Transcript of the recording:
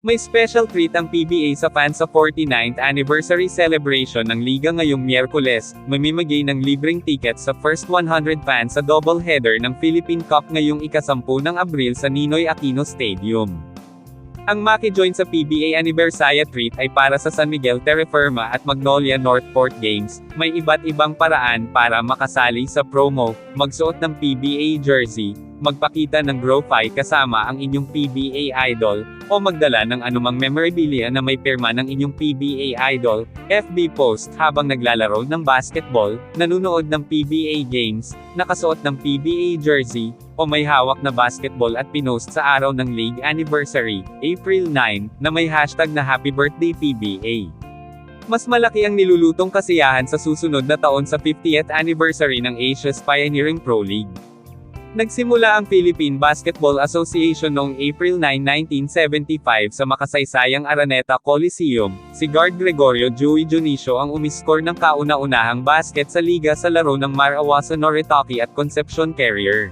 May special treat ang PBA sa fans sa 49th anniversary celebration ng liga ngayong Miyerkules, mamimigay ng libreng ticket sa first 100 fans sa doubleheader ng Philippine Cup ngayong ikasampu ng Abril sa Ninoy Aquino Stadium. Ang maki-join sa PBA Anniversary Treat ay para sa San Miguel Terraferma at Magnolia Northport Games. May iba't ibang paraan para makasali sa promo, magsuot ng PBA jersey, magpakita ng GrowFi kasama ang inyong PBA idol, o magdala ng anumang memorabilia na may pirma ng inyong PBA idol, FB post habang naglalaro ng basketball, nanunood ng PBA games, nakasuot ng PBA jersey, o may hawak na basketball at pinost sa araw ng league anniversary, April 9, na may hashtag na Happy Birthday PBA. Mas malaki ang nilulutong kasiyahan sa susunod na taon sa 50th anniversary ng Asia's Pioneering Pro League. Nagsimula ang Philippine Basketball Association noong April 9, 1975 sa makasaysayang Araneta Coliseum. Si guard Gregorio Joey Dionisio ang umiskor ng kauna-unahang basket sa liga sa laro ng Marawa Sonoritaki at Concepcion Carrier.